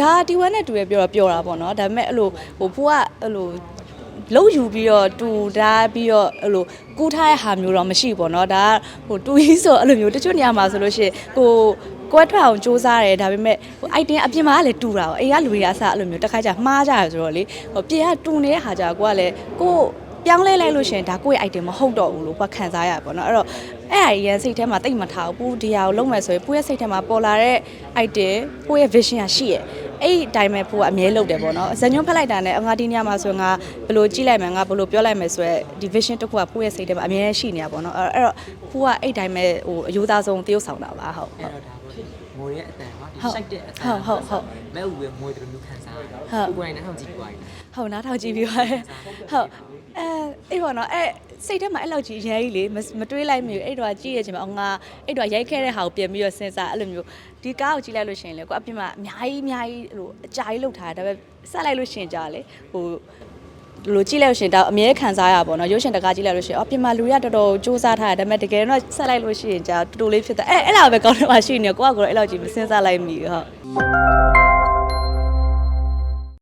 ဒါဒီဝက်နဲ့တူရပြောတော့ပြောတာပေါ့နော်ဒါပေမဲ့အဲ့လိုဟိုဖိုးကအဲ့လိုလုံးယူပြီးတော့တူဒါပြီးတော့အဲ့လိုကူးထားတဲ့ဟာမျိုးတော့မရှိဘူးပေါ့နော်ဒါကဟိုတူကြီးဆိုအဲ့လိုမျိုးတချို့နေရာမှာဆိုလို့ရှိရင်ကိုကိုယ်ထွက်အောင်စူးစမ်းတယ်ဒါပေမဲ့ဟိုအိုက်တင်အပြင်မှာကလည်းတူတာပေါ့အိမ်ကလူတွေကအစားအဲ့လိုမျိုးတစ်ခါကျမှားကြရဆိုတော့လေဟိုပြင်ကတူနေတဲ့ဟာကြကိုကလည်းကိုပြောင်းလဲလိုက်လို့ရှရင်ဒါကိုယ့်ရဲ့ item မဟုတ်တော့ဘူးလို့ဘာခံစားရပါတော့เนาะအဲ့တော့အဲ့အရင်စိတ်ထဲမှာတိတ်မထားဘူးဒီဟာကိုလုံးမယ်ဆိုရင်ကိုယ့်ရဲ့စိတ်ထဲမှာပေါ်လာတဲ့ item ကိုယ့်ရဲ့ vision ကရှိရဲ့ အဲ့ဒီအတိုင်းပဲကိုကအမြဲလုပ်တယ်ပေါ့နော်ဇညွန်းဖက်လိုက်တာနဲ့ငါဒီညမှာဆိုရင်ငါဘယ်လိုကြည့်လိုက်မယ်ငါဘယ်လိုပြောလိုက်မယ်ဆိုရက်ဒီ vision တစ်ခုကကိုယ့်ရဲ့စိတ်ထဲမှာအမြဲရှိနေတာပေါ့နော်အဲ့အဲ့တော့ကိုကအဲ့တိုင်းပဲဟိုအယူသားဆုံးတရုပ်ဆောင်တာပါဟုတ်ဟုတ်အဲ့တော့ဒါပေါ့ငိုရဲ့အတန်ဟာဒီဟုတ်ရှိုက်တဲ့အတန်ဟုတ်ဟုတ်ဟုတ်မဲဦးရဲ့ငွေတလူခံစားရတာဟုတ်ကိုယ်ကိုယ်တိုင်နဲ့ထောင်ကြည့်ပွားရင်ဟုတ်နားထောင်ကြည့်ပြီးပါတယ်ဟုတ်အဲအေးပေါ့နော်အဲ စိတ်ထဲမှာအဲ့လောက်ကြီးအရင်ကြီးလေမမတွေးလိုက်မိဘူးအဲ့တော့ကြည့်ရချင်မှာအော်ငါအဲ့တော့ရိုက်ခဲ့တဲ့ဟာကိုပြန်ပြီးတော့စဉ်းစားအဲ့လိုမျိုးဒီကားကိုကြည့်လိုက်လို့ရှိရင်လေကိုအပြင်မှာအများကြီးအများကြီးဟိုအကြာကြီးလောက်ထားတာဒါပေမဲ့ဆက်လိုက်လို့ရှိရင်ကြာလေဟိုလိုကြည့်လိုက်လို့ရှိရင်ဒါအမြဲခံစားရပါတော့ရုပ်ရှင်တကားကြည့်လိုက်လို့ရှိရင်အော်ပြင်မှာလူတွေကတော်တော်စူးစမ်းထားတယ်ဒါပေမဲ့တကယ်တော့ဆက်လိုက်လို့ရှိရင်ကြာတူတူလေးဖြစ်တယ်အဲအဲ့လားပဲကောင်းတယ်မှာရှိနေကိုကကိုယ်အဲ့လောက်ကြီးမစဉ်းစားလိုက်မိဘူးဟုတ်